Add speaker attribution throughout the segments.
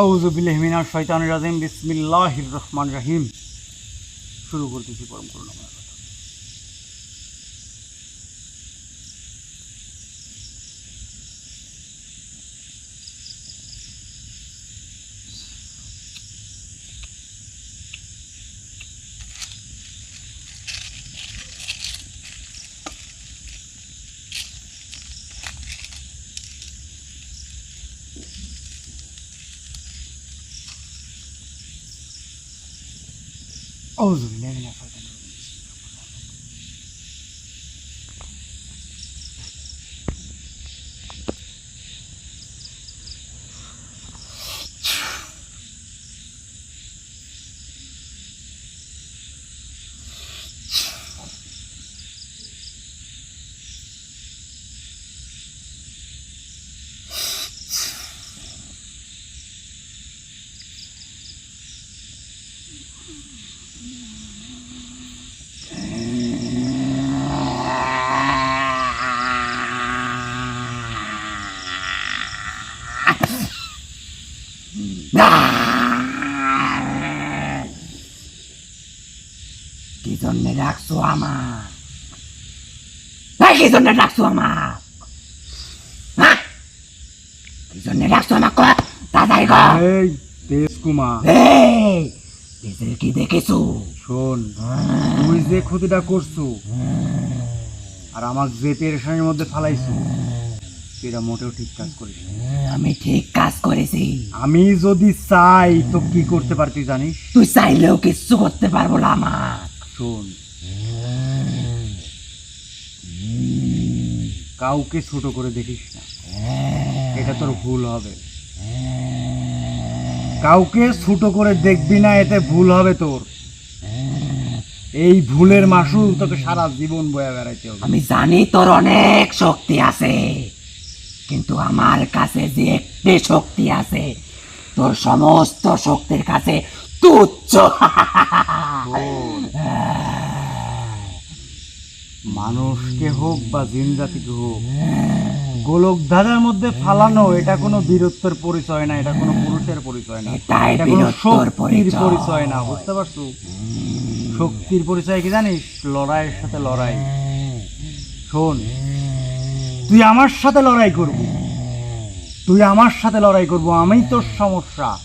Speaker 1: আউজুবিল্লাহ শৈতান রাজিম বিসমিল্লাহির রহমান রাহিম। শুরু করতেছি পরম করুণাময়। কথা। আউজুবিল্লাহ মিনাশ শয়তানির রাজিম
Speaker 2: কি জন্য ডাকছো আমার কি জন্য ডাকছো আমার হ্যাঁ? কি জন্য ডাকছো আমার কয় তাড়াতাড়ি কর
Speaker 1: এই তেজ কুমার
Speaker 2: এই নিজের কি দেখেছ
Speaker 1: শোন তুই যে ক্ষতিটা করছ আর আমার যে পেরেশানির মধ্যে ফালাইছো সেটা মোটেও ঠিক কাজ করিস
Speaker 2: আমি ঠিক কাজ করেছি।
Speaker 1: আমি যদি চাই তো কি করতে পারতি জানিস?
Speaker 2: তুই চাইলেও কিচ্ছু করতে পারব না আমার
Speaker 1: শোন কাউকে ছোট করে দেখিস না। এটা তোর ভুল হবে। কাউকে ছোট করে দেখবি না এতে ভুল হবে তোর। এই ভুলের মাসুল তোকে সারা জীবন বয়ে বেড়াইতে হবে।
Speaker 2: আমি জানি তোর অনেক শক্তি আছে কিন্তু আমার কাছে যে একটি শক্তি আছে তোর সমস্ত শক্তির কাছে তুচ্ছ।
Speaker 1: মানুষকে হোক বা জিন জাতিকে হোক গোলক ধাঁধার মধ্যে ফালানো এটা কোনো বীরত্বের পরিচয় না এটা কোনো পুরুষের পরিচয় না এটা কোনো শক্তির
Speaker 2: পরিচয়।
Speaker 1: পরিচয় না বুঝতে পারছ? শক্তির পরিচয় কি জানিস? লড়াইয়ের সাথে লড়াই। শোন তুই আমার সাথে লড়াই করবি। তুই আমার সাথে লড়াই করব আমি তোর সমস্যা।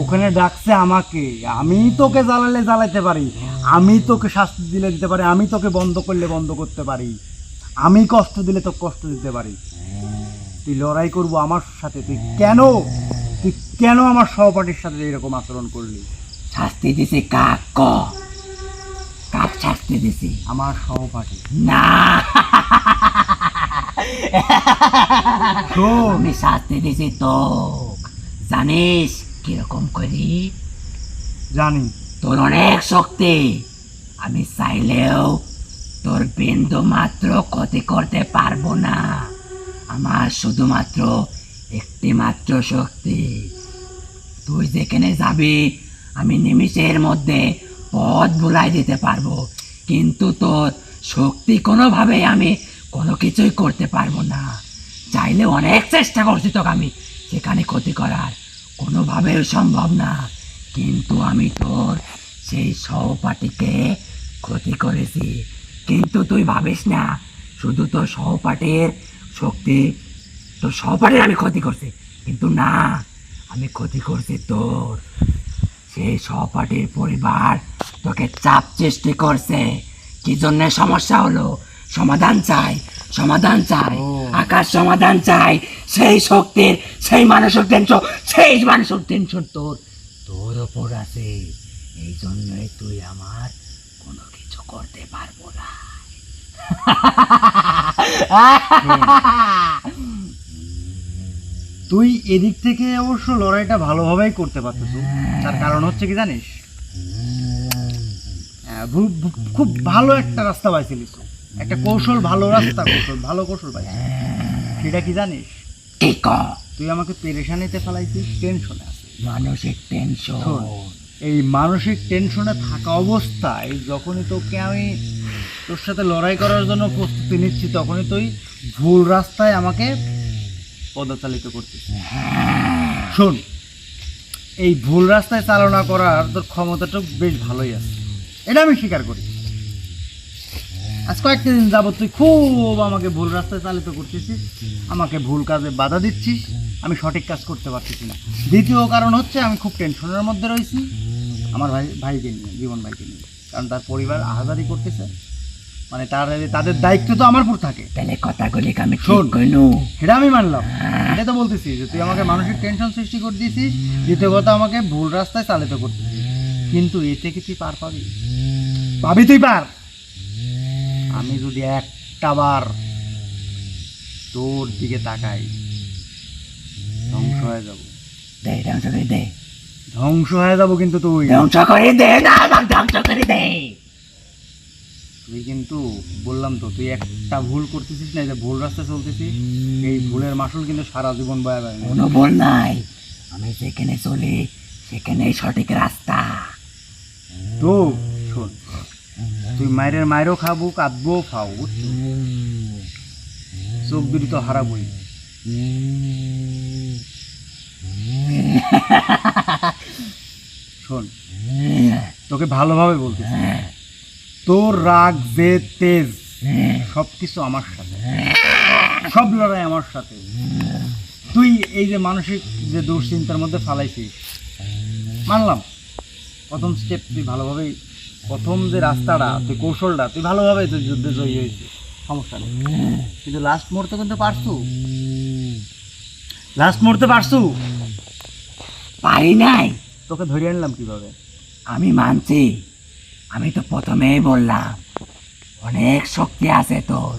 Speaker 1: ওখানে ডাকছে আমাকে আমি তোকে জ্বালালে জ্বালাইতে পারি আমি তোকে শাস্তি দিলে দিতে পারি আমি তোকে বন্ধ করলে বন্ধ করতে পারি আমি কষ্ট দিলে তোকে কষ্ট দিতে পারি। তুই লড়াই করব আমার সাথে তুই কেন তুই কেন আমার সহপাঠীর সাথে এরকম আচরণ করলি?
Speaker 2: শাস্তি দিছি কাক ক কাক শাস্তি দিছি।
Speaker 1: আমার সহপাঠী।
Speaker 2: না। আমি শাস্তি দিছি তো জানিস? কীরকম করি?
Speaker 1: জানি।
Speaker 2: তোর অনেক শক্তি। আমি চাইলেও তোর বিন্দু মাত্র ক্ষতি করতে পারব না। আমার শুধুমাত্র একটি মাত্র শক্তি। তুই যেখানে যাবি আমি নিমিষের মধ্যে পথ ভুলাই দিতে পারব। কিন্তু তোর শক্তি কোনোভাবেই আমি কোনো কিছুই করতে পারব না। চাইলে অনেক চেষ্টা করছি তোকে আমি সেখানে ক্ষতি করার। কোনোভাবেই সম্ভব না। কিন্তু আমি তোর সেই সহপাঠীকে ক্ষতি করেছি। কিন্তু তুই ভাবিস না, শুধু তোর সহপাঠীর শক্তি, তোর সহপাঠীর আমি ক্ষতি করছি। কিন্তু না, আমি ক্ষতি করছি তোর। সেই সহপাঠীর পরিবার তোকে চাপ সৃষ্টি করছে। কি জন্য সমস্যা হলো? সমাধান চাই সমাধান চাই। আকাশ সমাধান চাই সেই শক্তির সেই মানসিক টেনশন সেই মানসিক টেনশন তোর তোর ওপর আছে। এই জন্যই তুই আমার কোনো কিছু করতে পারব না।
Speaker 1: তুই এদিক থেকে অবশ্য লড়াইটা ভালোভাবেই করতে পারতেছ। তার কারণ হচ্ছে কি জানিস? হ্যাঁ, খুব ভালো একটা রাস্তা পাইছিলিস। একটা কৌশল ভালো রাস্তা কৌশল ভালো কৌশল পাইছিস সেটা কি জানিস? তুই আমাকে পেরেশানিতে ফেলাইছিস টেনশনে
Speaker 2: মানসিক টেনশন
Speaker 1: এই মানসিক টেনশনে থাকা অবস্থায় যখনই তোকে আমি তোর সাথে লড়াই করার জন্য প্রস্তুতি নিচ্ছি তখনই তুই ভুল রাস্তায় আমাকে পদচালিত করছিস। শোন এই ভুল রাস্তায় চালনা করার তোর ক্ষমতাটা বেশ ভালোই আছে। এটা আমি স্বীকার করি। আজ কয়েকটা দিন যাবত তুই খুব আমাকে ভুল রাস্তায় চালিত করতেছিস আমাকে ভুল কাজে বাধা দিচ্ছিস আমি সঠিক কাজ করতে পারতেছি না। দ্বিতীয় কারণ হচ্ছে আমি খুব টেনশনের মধ্যে রয়েছি আমার ভাই ভাইকে নিয়ে জীবন ভাইকে নিয়ে। কারণ তার পরিবার আহাজারি করতেছে। মানে তার তাদের দায়িত্ব তো আমার উপর থাকে।
Speaker 2: তাহলে কথাগুলি আমি
Speaker 1: শোন।
Speaker 2: কইনু
Speaker 1: সেটা আমি মানলাম। এটা তো বলতেছি যে তুই আমাকে মানসিক টেনশন সৃষ্টি করে দিয়েছিস দ্বিতীয় কথা আমাকে ভুল রাস্তায় চালিত করতেছিস। কিন্তু এতে কি তুই পার পাবি? পাবি তুই পার। আমি যদি একটা বার তোর দিকে তাকাই ধ্বংস হয়ে যাব।
Speaker 2: দে ধ্বংস করে দে।
Speaker 1: ধ্বংস হয়ে যাব কিন্তু তুই।
Speaker 2: ধ্বংস করে দে না ধ্বংস করে দে।
Speaker 1: তুই কিন্তু বললাম তো তুই একটা ভুল করতেছিস না যে ভুল রাস্তা চলতেছিস এই ভুলের মাসুল কিন্তু সারা জীবন বয়া যায়
Speaker 2: কোনো ভুল নাই। আমি যেখানে চলি সেখানেই সঠিক রাস্তা।
Speaker 1: তো শোন তুই মায়ের মায়েরও খাব, কাঁদবো খাও চোখ দুটি তো হারাবই। শোন, তোকে ভালোভাবে বলতেছি। তোর রাগ যে তেজ সব কিছু আমার সাথে। সব লড়াই আমার সাথে। তুই এই যে মানসিক যে দুশ্চিন্তার মধ্যে ফালাইছিস, মানলাম। প্রথম স্টেপ তুই ভালোভাবেই প্রথম যে রাস্তাটা তুই কৌশলটা তুই ভালোভাবে তুই যুদ্ধে জয়ী হয়েছিস। সমস্যা নেই। কিন্তু লাস্ট মুহূর্তে কিন্তু পারছু। লাস্ট মুহূর্তে পারছু।
Speaker 2: পারি নাই।
Speaker 1: তোকে ধরে আনলাম কীভাবে?
Speaker 2: আমি মানছি। আমি তো প্রথমেই বললাম অনেক শক্তি আছে তোর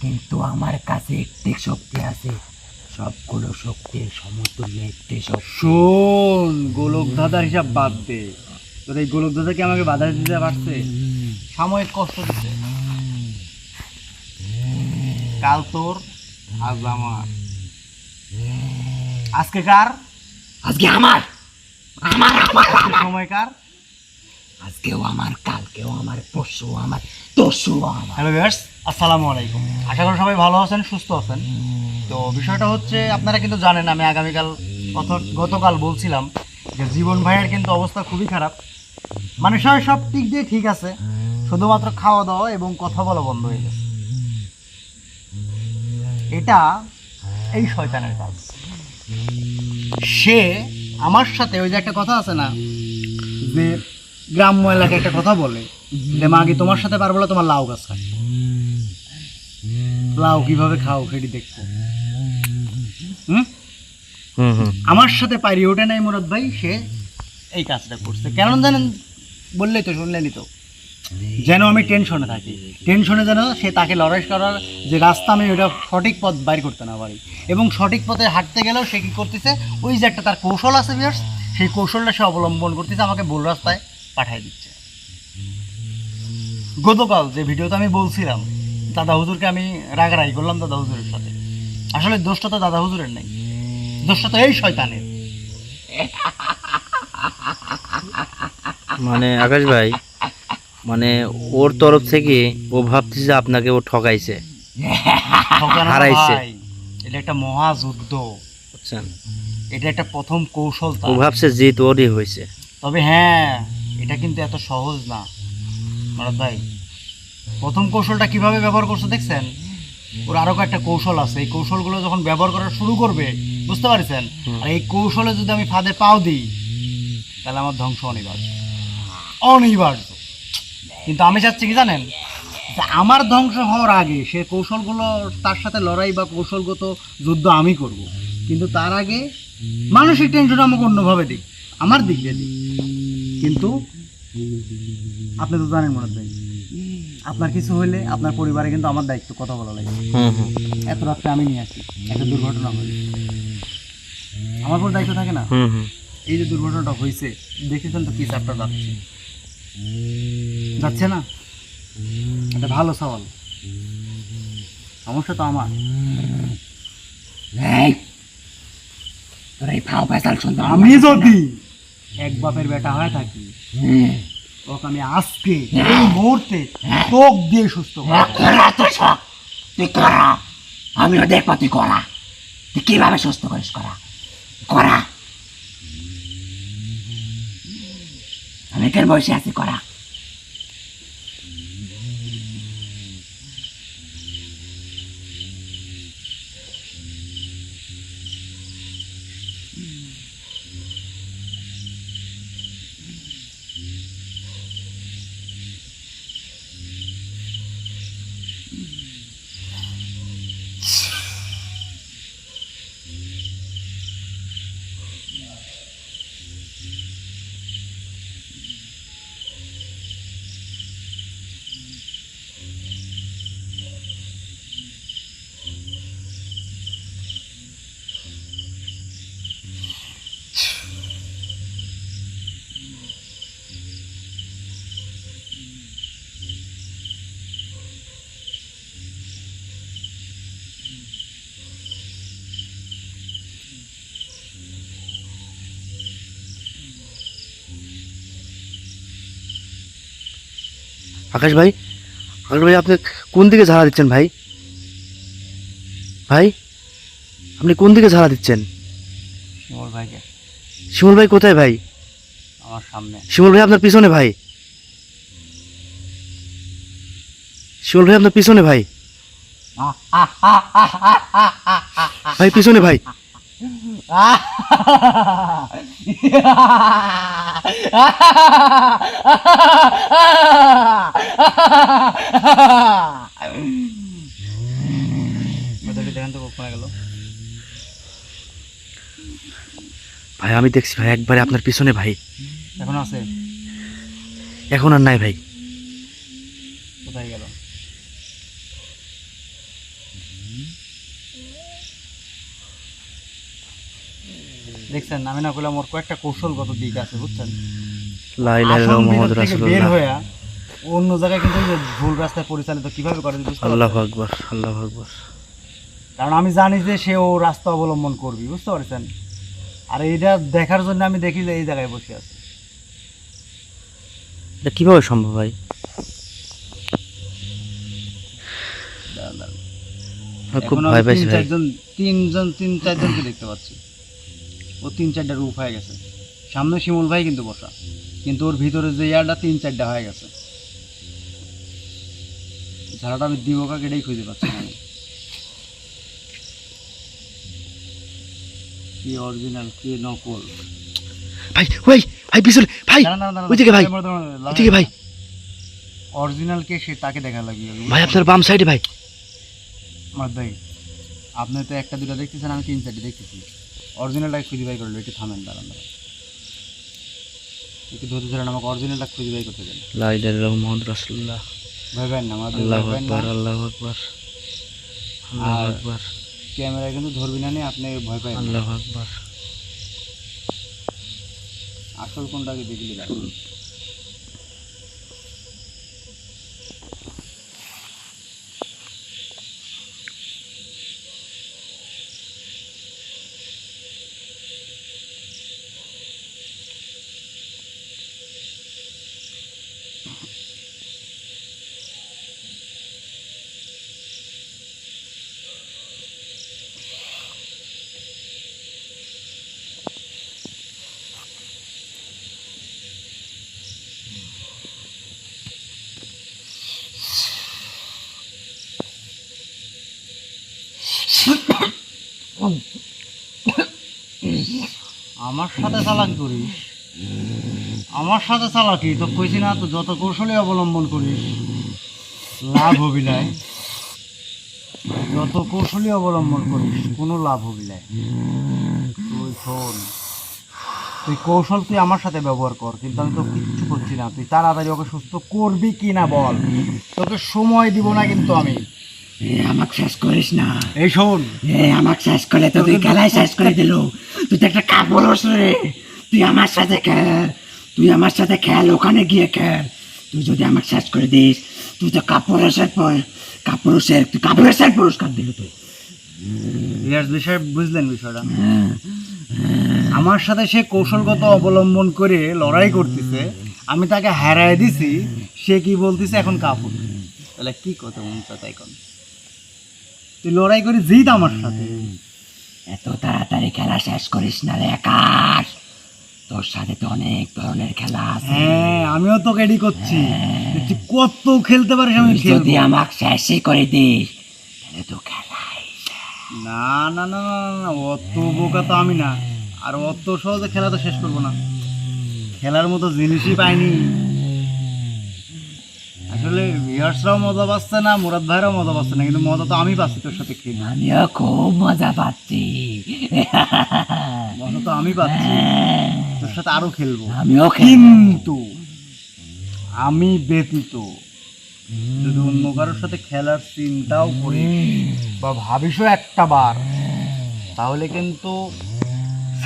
Speaker 2: কিন্তু আমার কাছে একটি শক্তি আছে। সবগুলো শক্তির সমতুল্য একটি শক্তি।
Speaker 1: শোন গোলক দাদার হিসাব বাদ দে। তোর এই গোলক দাদা কি আমাকে বাধা দিতে পারছে? সাময়িক কষ্ট দিতে। কাল তোর আজ আমার। আজকে কার?
Speaker 2: আজকে আমার। আমার আমার
Speaker 1: সময় কার?
Speaker 2: আজকেও আমার কালকেও আমার পরশু আমার তরশু আমার।
Speaker 1: হ্যালো ভিউয়ার্স আসসালামু আলাইকুম। আশা করি সবাই ভালো আছেন সুস্থ আছেন। তো বিষয়টা হচ্ছে আপনারা কিন্তু জানেন আমি আগামীকাল গতকাল বলছিলাম যে জীবন ভাইয়ের কিন্তু অবস্থা খুবই খারাপ। মানে সব সব দিক দিয়ে ঠিক আছে। শুধুমাত্র খাওয়া দাওয়া এবং কথা বলা বন্ধ হয়ে গেছে। এটা এই শয়তানের কাজ। সে আমার সাথে ওই যে একটা কথা আছে না যে গ্রাম্য এলাকায় একটা কথা বলে যে মাগি তোমার সাথে পারব না তোমার লাউ গাছ খায় লাউ কীভাবে খাও সেটি দেখব। হুম? আমার সাথে পারি ওঠে নাই মুরাদ ভাই সে এই কাজটা করছে। কেন জানেন? বললেই তো শুনলেনই তো। যেন আমি টেনশনে থাকি। টেনশনে যেন সে তাকে লড়াই করার যে রাস্তা, আমি ওটা সঠিক পথ বাইর করতে না পারি। এবং সঠিক পথে হাঁটতে গেলেও সে কী করতেছে? ওই যে একটা তার কৌশল আছে বিয়ার্স সেই কৌশলটা সে অবলম্বন করতেছে, আমাকে ভুল রাস্তায় পাঠিয়ে দিচ্ছে। গতকাল যে ভিডিওতে আমি বলছিলাম, দাদা হুজুরকে আমি রাগারাগি করলাম দাদা হুজুরের সাথে। আসলে দোষটা তো দাদা হুজুরের নেই। দোষটা তো এই শয়তানের।
Speaker 3: মানে আকাশ ভাই মানে ওর তরফ থেকে ও ভাবতেছে আপনাকে ও ঠকাইছে হারাইছে।
Speaker 1: এটা একটা মহাযুদ্ধ
Speaker 3: বুঝছেন
Speaker 1: এটা একটা প্রথম কৌশল
Speaker 3: ও ভাবছে জিত ওরই হয়েছে।
Speaker 1: তবে হ্যাঁ এটা কিন্তু এত সহজ না। মারাদ ভাই প্রথম কৌশলটা কীভাবে ব্যবহার করছে দেখছেন? ওর আরও একটা কৌশল আছে। এই কৌশলগুলো যখন ব্যবহার করা শুরু করবে বুঝতে পারছেন? আর এই কৌশলে যদি আমি ফাঁদে পাও দিই তাহলে আমার ধ্বংস অনিবার্য। অনিবার্য। কিন্তু আমি চাচ্ছি কি জানেন? আমার ধ্বংস হওয়ার আগে সে কৌশলগুলো তার সাথে লড়াই বা কৌশলগত যুদ্ধ আমি করব। কিন্তু তার আগে মানসিক টেনশন আমাকে অন্যভাবে দিক আমার দিক দিয়ে দিক। কিন্তু আপনি তো জানেন মনে ভাই আপনার কিছু হইলে আপনার পরিবারে কিন্তু আমার দায়িত্ব কথা বলা লাগে। এত রাত্রে আমি নিয়ে আসি একটা দুর্ঘটনা হয়। আমার কোনো দায়িত্ব থাকে না। এই যে দুর্ঘটনাটা হয়েছে দেখেছেন তো কি চাপটা যাচ্ছে? যাচ্ছে না? এটা ভালো সওয়াল। সমস্যা তো আমার।
Speaker 2: তোর এই ফাও ফেসাল শুনতে
Speaker 1: আমি যদি এক বাপের বেটা হয়ে থাকি আমি আজকে এই মুহূর্তে চোখ দিয়ে সুস্থ করব।
Speaker 2: হ্যাঁ, করা তো শখ। তুই করা। আমিও দেখব তুই করা। তুই কীভাবে সুস্থ করিস করা? করা। কেন বয়সে আছে করা।
Speaker 3: আকাশ ভাই আকাশ ভাই আপনি কোন দিকে ঝাড়া দিচ্ছেন ভাই? ভাই আপনি কোন দিকে ঝাড়া দিচ্ছেন?
Speaker 1: শিমুল ভাইকে।
Speaker 3: শিমুল ভাই কোথায় ভাই?
Speaker 1: আমার সামনে।
Speaker 3: শিমুল ভাই আপনার পিছনে ভাই। শিমুল ভাই আপনার পিছনে ভাই। ভাই পিছনে ভাই। ভাই আমি দেখছি ভাই একবারে আপনার পিছনে ভাই।
Speaker 1: এখন আছে?
Speaker 3: এখন আর নাই ভাই।
Speaker 1: কোথায় গেল? দেখছেন আমি না করলাম ওর কয়েকটা কৌশলগত দিক আছে বুঝছেন? বের অন্য জায়গায় কিন্তু ভুল রাস্তায় পরিচালিত কীভাবে করে বুঝতে পারছেন?
Speaker 3: আল্লাহু আকবার
Speaker 1: কারণ আমি জানি যে সে ও রাস্তা অবলম্বন করবি বুঝতে পারছেন? আর এইটা দেখার জন্য আমি দেখি যে এই জায়গায় বসে আছে।
Speaker 3: এটা কীভাবে সম্ভব ভাই? খুব ভয় পাইছি ভাই।
Speaker 1: চারজন তিনজন তিন চারজনকে দেখতে পাচ্ছি। ও তিন চারটা রূপ হয়ে গেছে। সামনে শিমুল ভাই কিন্তু বসা। কিন্তু ওর ভিতরে যে ইয়ারটা তিন চারটা হয়ে গেছে। ঝাড়াটা আমি দিব কাকে এটাই খুঁজে পাচ্ছি না। কি অরিজিনাল কি নকল।
Speaker 3: ভাই ওই ভাই পিছনে ভাই ওইদিকে ভাই, ওইদিকে ভাই।
Speaker 1: অরিজিনাল কে সে তাকে দেখা লাগিয়ে
Speaker 3: ভাই আপনার বাম সাইডে ভাই।
Speaker 1: আমার ভাই আপনি তো একটা দুটো দেখতেছেন আমি তিন চারটি দেখতেছি। অরিজিনালটা খুঁজে বাই করল একটু থামেন দাঁড়ান দাঁড়ান। একটু ধরে ধরেন আমাকে অরিজিনালটা খুঁজে বাই করতে দেন।
Speaker 3: মোহাম্মদ রাসুল্লাহ
Speaker 1: ভয় পান না আমাদের
Speaker 3: আল্লাহ আকবার
Speaker 1: না।
Speaker 3: আকবার আল্লাহু আকবার।
Speaker 1: ক্যামেরা কিন্তু ধরবি না নেই আপনি ভয় পাই
Speaker 3: আল্লাহ আকবার।
Speaker 1: আসল কোনটাকে দেখলে আমার সাথে চালাকি করিস। আমার সাথে চালাকি, তো কইছি না তো যত কৌশলে অবলম্বন করিস, লাভ হবি নাই যত কৌশলী অবলম্বন করিস, কোনো লাভ হবি নাই তুই শোন, তুই কৌশল তুই আমার সাথে ব্যবহার কর, কিন্তু আমি তো কিচ্ছু করছি না। তুই তাড়াতাড়ি ওকে সুস্থ করবি কি না বল। তোকে সময় দিব না কিন্তু আমি।
Speaker 2: আমাকে শেষ করিস না।
Speaker 1: এই শোন।
Speaker 2: এ আমাকে শেষ করে তো তুই খেলায় শেষ করে দিল। তুই তো একটা কাপড় রে। তুই আমার সাথে খেল। তুই আমার সাথে খেল ওখানে গিয়ে খেল। তুই যদি আমাকে শেষ করে দিস তুই তো কাপড়ের পর কাপড়ের তুই কাপড়ের পুরস্কার দিল তুই
Speaker 1: রিয়াজ বিষয় বুঝলেন বিষয়টা? আমার সাথে সে কৌশলগত অবলম্বন করে লড়াই করতেছে আমি তাকে হারায় দিছি সে কি বলতেছে এখন কাপড়? তাহলে কি কথা মনটা তাই কোন? তুই লড়াই করে জিত আমার সাথে।
Speaker 2: এত তাড়াতাড়ি খেলা শেষ করিস না রে আকাশ। তোর সাথে তো অনেক ধরনের খেলা আছে।
Speaker 1: হ্যাঁ আমিও তো রেডি করছি। তুই কত খেলতে পারিস আমি খেলব
Speaker 2: যদি আমাকে শেষই করে দিস তাহলে তো খেলাই
Speaker 1: না না না না না, না অত বোকা তো আমি না। আর অত সহজে খেলা তো শেষ করব না। খেলার মতো জিনিসই পাইনি। আসলে মজা পাচ্ছে না মুরাদ ভাইরাও মজা পাচ্ছে না কিন্তু মজা তো আমি পাচ্ছি তোর সাথে খেলি
Speaker 2: আমিও খুব মজা পাচ্ছি।
Speaker 1: মজা তো আমি পাচ্ছি। তোর সাথে আরও খেলব।
Speaker 2: আমিও
Speaker 1: কিন্তু আমি ব্যতীত যদি অন্য কারোর সাথে খেলার চিন্তাও করি বা ভাবিসও একটা বার তাহলে কিন্তু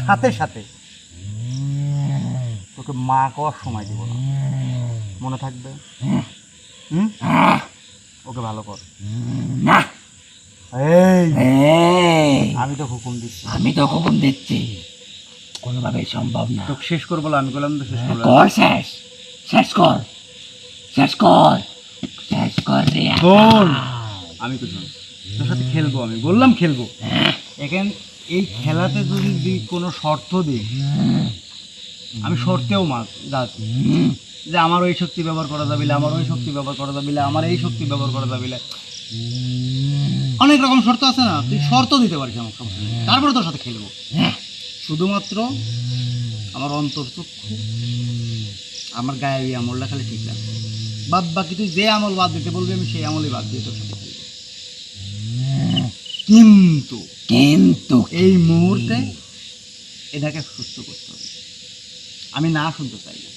Speaker 1: সাথে সাথে তোকে মা কওয়ার সময় দিব না। মনে থাকবে? ওকে ভালো কর।
Speaker 2: না
Speaker 1: এই। আমি তো হুকুম দিচ্ছি।
Speaker 2: আমি তো হুকুম দিচ্ছি। কোনোভাবে সম্ভব না।
Speaker 1: তোকে শেষ করব আমি বললাম তো শেষ করব।
Speaker 2: কর শেষ। শেষ কর। শেষ কর। শেষ কর রে
Speaker 1: শোন। আমি তো শোন। তোর সাথে খেলব আমি। বললাম খেলব। এখন এই খেলাতে যদি কোনো শর্ত দিই আমি শর্তেও মাছ
Speaker 2: হুম,
Speaker 1: যে আমার ওই শক্তি ব্যবহার করা যাবে আমার ওই শক্তি ব্যবহার করা যাবে আমার এই শক্তি ব্যবহার করা যাবে। অনেক রকম শর্ত আছে না তুই শর্ত দিতে পারিস আমার সমস্যা তারপরে তোর সাথে খেলব। শুধুমাত্র আমার অন্তর্চক্ষু আমার গায়ে এই আমলটা খালি ঠিক রাখবে। বাদ বাকি তুই যে আমল বাদ দিতে বলবি আমি সেই আমলই বাদ দিয়ে তোর সাথে খেলব। কিন্তু
Speaker 2: কিন্তু
Speaker 1: এই মুহূর্তে এটাকে সুস্থ করতে হবে। আমি না শুনতে চাই না।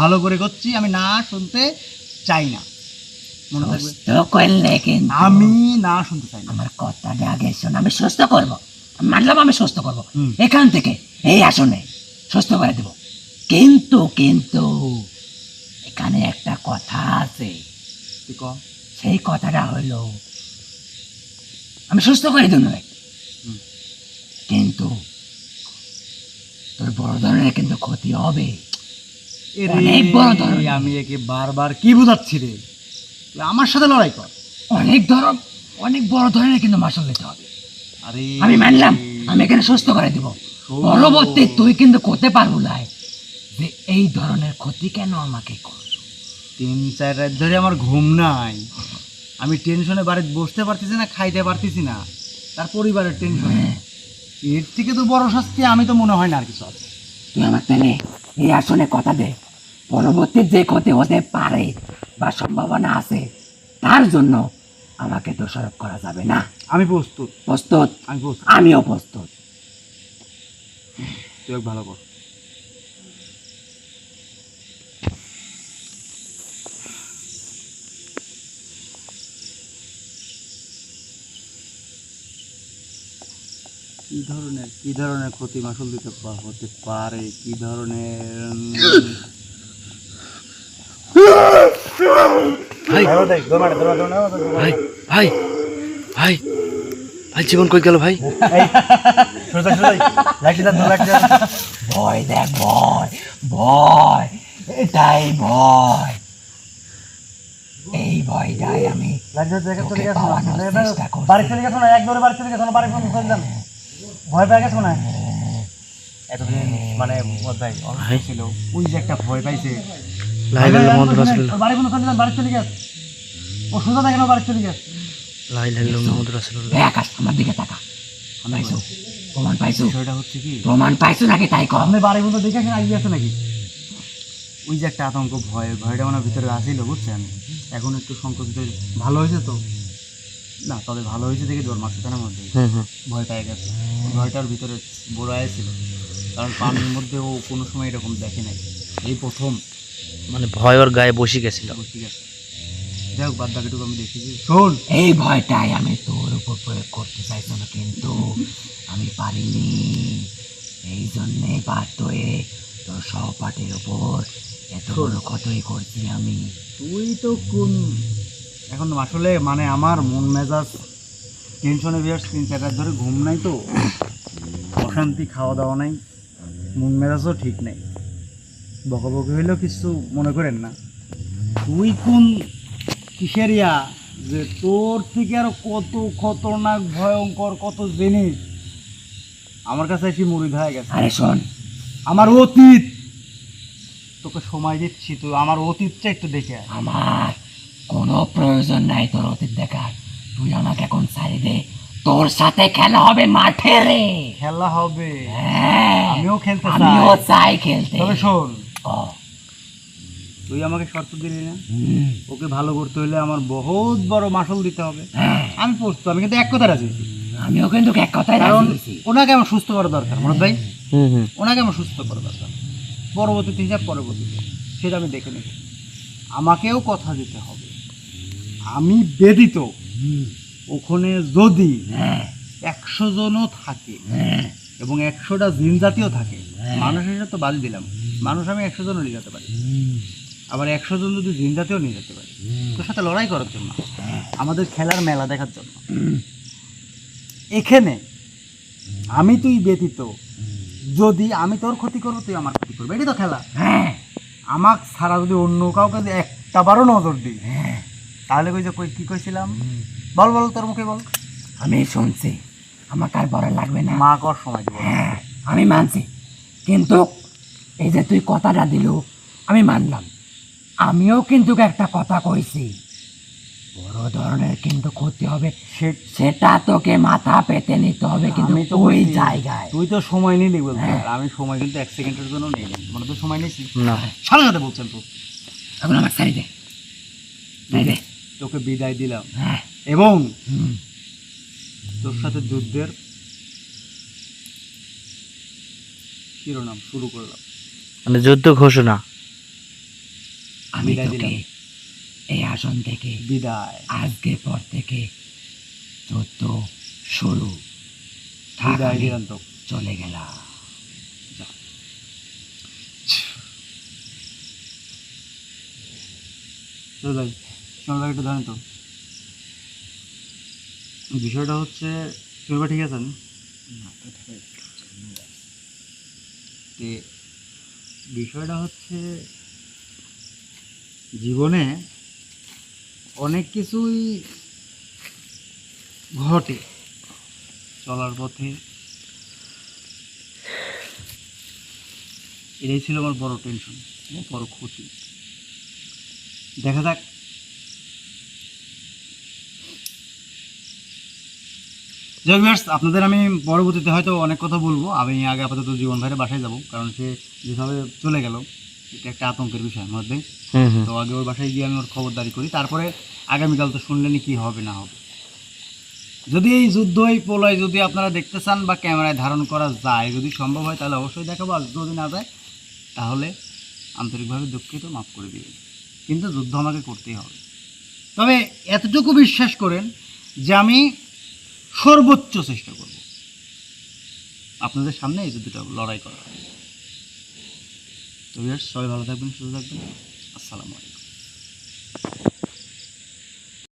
Speaker 1: ভালো করে করছি আমি না শুনতে চাই না। মনে থাকবে?
Speaker 2: সুস্থ করলে কিন্তু
Speaker 1: আমি না শুনতে চাই না।
Speaker 2: আমার কথাটা আগে শোন আমি সুস্থ করব। মানলাম আমি সুস্থ করব।
Speaker 1: হুম।
Speaker 2: এখান থেকে এই আসনে সুস্থ করে দেব। কিন্তু কিন্তু এখানে একটা কথা আছে।
Speaker 1: তুই ক
Speaker 2: সেই কথাটা হইল আমি সুস্থ করে দেব। নয়
Speaker 1: হুম।
Speaker 2: কিন্তু বড় ধরনের কিন্তু ক্ষতি হবে। অনেক বড় ধরনের।
Speaker 1: আমি একে বারবার কি বুঝাচ্ছি রে? আমার সাথে লড়াই কর।
Speaker 2: অনেক ধরন অনেক বড় ধরনের কিন্তু মাসল দিতে হবে।
Speaker 1: আরে
Speaker 2: আমি মানলাম আমি এখানে সুস্থ করে দেব। পরবর্তী তুই কিন্তু করতে পারব লাই যে এই ধরনের ক্ষতি কেন আমাকে করছ
Speaker 1: তিন চার রাত ধরে আমার ঘুম নাই। আমি টেনশনে বাড়িতে বসতে পারতেছি না খাইতে পারতেছি না। তার পরিবারের টেনশন। এর থেকে তো বড় শাস্তি আমি তো মনে হয় না আর কিছু আছে
Speaker 2: তুই আমার তাহলে এই আসনে কথা দে। পরবর্তী যে ক্ষতি হতে পারে বা সম্ভাবনা আছে তার জন্য আমাকে দোষারোপ করা যাবে না।
Speaker 1: আমি প্রস্তুত।
Speaker 2: প্রস্তুত?
Speaker 1: আমি প্রস্তুত।
Speaker 2: আমিও প্রস্তুত।
Speaker 1: তুই ভালো কর। কি ধরনের কি ধরনের ক্ষতি মাসুল দিতে হতে পারে? কি ধরনের
Speaker 3: ভাই ভাই ভাই জীবন কই গেল ভাই?
Speaker 2: ভয় দেখ ভয় ভয় এটাই ভয়। এই ভয়টাই আমি।
Speaker 1: বাড়ি চলে গেছো না একবারে বাড়ি চলে গেছো না বাড়ি ফোন করে দেন ভয় পেয়ে গেছো না এতদিন মানে ভাই
Speaker 3: ভাই
Speaker 1: ছিল। ওই যে একটা ভয় পাইছে। বাড়ি বাড়ি চলে গেছে ও সোজা দেখে বাড়ি চলে গেছে
Speaker 3: লাই লাই মোহাম্মদ রাসূলুল্লাহ
Speaker 2: এই আকাশ আমার দিকে তাকা। পাইছো প্রমাণ পাইছো?
Speaker 1: বিষয়টা হচ্ছে কি?
Speaker 2: প্রমাণ পাইছো নাকি তাই কম?
Speaker 1: আপনি বাড়ি বন্ধু দেখে আসেন আগে আছে নাকি? ওই যে একটা আতঙ্ক ভয় ভয়টা আমার ভিতরে আসিল বুঝছেন? এখন একটু সংকুচিত ভালো হয়েছে তো? না তবে ভালো হয়েছে দেখে জোর মারছে তার মধ্যে।
Speaker 3: হুম হুম
Speaker 1: ভয় পেয়ে গেছে। ওই ভয়টার ভিতরে বড় ছিল কারণ পানির মধ্যে ও কোনো সময় এরকম দেখে নাই। এই প্রথম।
Speaker 3: মানে ভয় ওর গায়ে বসে গেছিল।
Speaker 1: ঠিক আছে যাই হোক বাদ বাকিটুকু আমি দেখেছি। শোন!
Speaker 2: এই ভয়টাই আমি তোর উপর প্রয়োগ করতে চাইছো না কিন্তু আমি পারিনি। এই জন্যে বাধ্য হয়ে তোর সহপাঠীর উপর এত বড় ক্ষতই করছি আমি।
Speaker 1: তুই তো কোন এখন আসলে মানে আমার মন মেজাজ টেনশনে বিয়ার তিন চার রাত ধরে ঘুম নাই তো। অশান্তি খাওয়া দাওয়া নাই মন মেজাজও ঠিক নাই। বকাবকি হইলেও কিছু মনে করেন না। তুই কোন কিসের ইয়া? যে তোর থেকে আরও কত খতরনাক ভয়ঙ্কর কত জিনিস আমার কাছে এসে মুড়ি হয়ে গেছে।
Speaker 2: আরে শোন।
Speaker 1: আমার অতীত। তোকে সময় দিচ্ছি তুই আমার অতীতটা একটু দেখে
Speaker 2: আমার কোনো প্রয়োজন নাই তোর অতীত দেখার। তুই আমাকে এখন ছাড়ি দে? তোর সাথে খেলা হবে মাঠে রে।
Speaker 1: খেলা হবে।
Speaker 2: হ্যাঁ,
Speaker 1: আমিও খেলতে চাই।
Speaker 2: আমিও
Speaker 1: চাই
Speaker 2: খেলতে।
Speaker 1: তবে শোন। তুই আমাকে শর্ত দিলি না। ওকে ভালো করতে হলে আমার বহুত বড় মাসুল দিতে হবে।
Speaker 2: হ্যাঁ,
Speaker 1: আমি প্রস্তুত আমি কিন্তু এক কথা রাজি
Speaker 2: আমিও কিন্তু এক কথাই
Speaker 1: কারণ ওনাকে আমার সুস্থ করা দরকার মনোজ ভাই।
Speaker 3: হুম হুম।
Speaker 1: ওনাকে আমার সুস্থ করা দরকার। পরবর্তীতে হিসাব পরবর্তীতে সেটা আমি দেখে নেব। আমাকেও কথা দিতে হবে। আমি বেদিত ওখানে যদি একশো জনও থাকে এবং একশোটা জিন জাতীয় থাকে। মানুষ হিসেবে তো বাদ দিলাম। মানুষ আমি একশো জনও নিয়ে যেতে পারি। আবার একশো জন যদি জিন জাতীয় নিয়ে যেতে পারি তোর সাথে লড়াই করার জন্য আমাদের খেলার মেলা দেখার জন্য। এখানে আমি তুই ব্যতীত যদি আমি তোর ক্ষতি করব তুই আমার ক্ষতি করবি। এটাই তো খেলা।
Speaker 2: হ্যাঁ,
Speaker 1: আমাক ছাড়া যদি অন্য কাউকে একটা বারও নজর দিই তাহলে কই যে কই কি কইছিলাম? বল বল তোর মুখে বল।
Speaker 2: আমি শুনছি আমাকে আর বড় লাগবে না।
Speaker 1: মা কর সময় দিব।
Speaker 2: হ্যাঁ আমি মানছি। কিন্তু এই যে তুই কথাটা দিল আমি মানলাম। আমিও কিন্তু একটা কথা কইছি। বড় ধরনের কিন্তু ক্ষতি হবে
Speaker 1: সে-
Speaker 2: সেটা তোকে মাথা পেতে নিতে হবে কিন্তু
Speaker 1: আমি তো
Speaker 2: ওই
Speaker 1: বলছি,
Speaker 2: জায়গায়।
Speaker 1: তুই তো সময় নিলি বলতে।
Speaker 2: হ্যাঁ।
Speaker 1: আর আমি সময় কিন্তু এক সেকেন্ডের জন্য নেই মানে তো সময় নিয়েছি
Speaker 3: না।
Speaker 1: সারা সাথে বলছেন তো।
Speaker 2: এখন আমার দে। ছাড়ি দে।
Speaker 1: তোকে বিদায় দিলাম। এবং তোর সাথে যুদ্ধের শিরোনাম শুরু করলাম।
Speaker 3: মানে যুদ্ধ ঘোষণা।
Speaker 2: আমি
Speaker 1: বিদায়
Speaker 2: তোকে
Speaker 1: দিলাম।
Speaker 2: এই আসন থেকে
Speaker 1: বিদায়।
Speaker 2: আজকের পর থেকে যুদ্ধ শুরু। থাক,
Speaker 1: বিদায়
Speaker 2: আমি
Speaker 1: দিলাম তো
Speaker 2: চলে গেলাম।
Speaker 1: চল ভাই ভাই একটু ধরেন তো। বিষয়টা হচ্ছে চলবা ঠিক আছেন তে বিষয়টা হচ্ছে জীবনে অনেক কিছুই ঘটে চলার পথে। এটাই ছিল আমার বড় টেনশন বড় ক্ষতি। দেখা যাক যাই হোক viewers, আপনাদের আমি পরবর্তীতে হয়তো অনেক কথা বলব। আমি আগে আপাতত জীবন ভাইয়ের বাসায় যাব কারণ সে যেভাবে চলে গেল এটা একটা আতঙ্কের বিষয় মধ্যে। তো আগে ওর বাসায় গিয়ে আমি ওর খবরদারি করি। তারপরে আগামীকাল তো শুনলেনি কি হবে না হবে। যদি এই যুদ্ধ এই প্রলয় যদি আপনারা দেখতে চান বা ক্যামেরায় ধারণ করা যায় যদি সম্ভব হয় তাহলে অবশ্যই দেখাবো। আর যদি না যায় তাহলে আন্তরিকভাবে দুঃখিত মাফ করে দিবেন। কিন্তু যুদ্ধ আমাকে করতেই হবে। তবে এতটুকু বিশ্বাস করেন যে আমি সর্বোচ্চ চেষ্টা করব। আপনাদের সামনে এই দুটো লড়াই করা তো সবাই ভালো থাকবেন, সুস্থ থাকবেন। আসসালামু আলাইকুম।